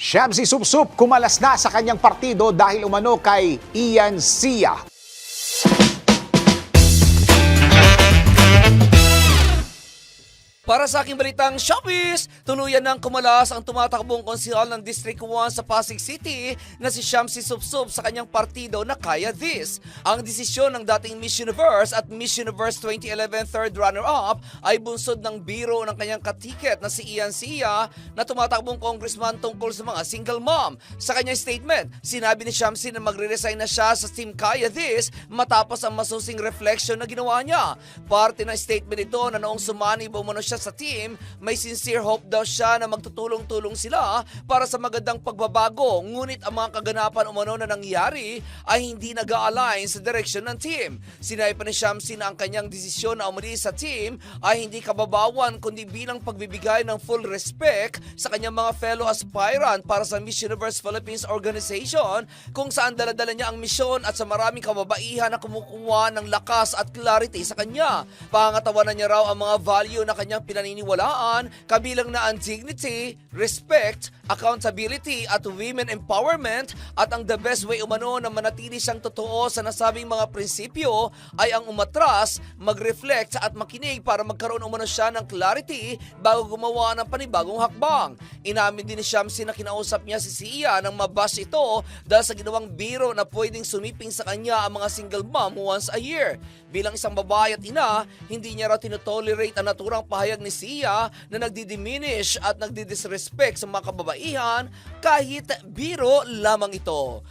Shamsi Supsup kumalas na sa kanyang partido dahil umano kay Ian Sia. Para sa aking balitang showbiz, tuluyan ng kumalas ang tumatakbong konsehal ng District 1 sa Pasig City na si Shamsi Supsup sa kanyang partido na Kaya This. Ang desisyon ng dating Miss Universe at Miss Universe 2011 third runner-up ay bunsod ng biro ng kanyang katiket na si Ian Sia na tumatakbong congressman tungkol sa mga single mom. Sa kanyang statement, sinabi ni Shamsi na magre-resign na siya sa Team Kaya This matapos ang masusing reflection na ginawa niya. Parte ng statement ito na noong sumanib umano siya sa team, may sincere hope daw siya na magtutulong-tulong sila para sa magandang pagbabago. Ngunit ang mga kaganapan umano na nangyari ay hindi nag-align sa direksyon ng team. Sinabi pa ni Shamsi na ang kanyang desisyon na umalis sa team ay hindi kababawan kundi bilang pagbibigay ng full respect sa kanyang mga fellow aspirant para sa Miss Universe Philippines Organization kung saan daladala niya ang misyon at sa maraming kababaihan na kumukuha ng lakas at clarity sa kanya. Pangatawanan niya raw ang mga value na kanyang pinaniniwalaan kabilang na ang dignity, respect, accountability at women empowerment at ang the best way umano na manatili siyang totoo sa nasabing mga prinsipyo ay ang umatras, mag-reflect at makinig para magkaroon umano siya ng clarity bago gumawa ng panibagong hakbang. Inamin din ni Shamsi na kinausap niya si Sia nang mabash ito dahil sa ginawang biro na pwedeng sumiping sa kanya ang mga single mom once a year. Bilang isang babae at ina, hindi niya raw tinotolerate ang naturang pahayag ni Sia na nagdi-diminish at nagdi-disrespect sa mga kababaihan kahit biro lamang ito.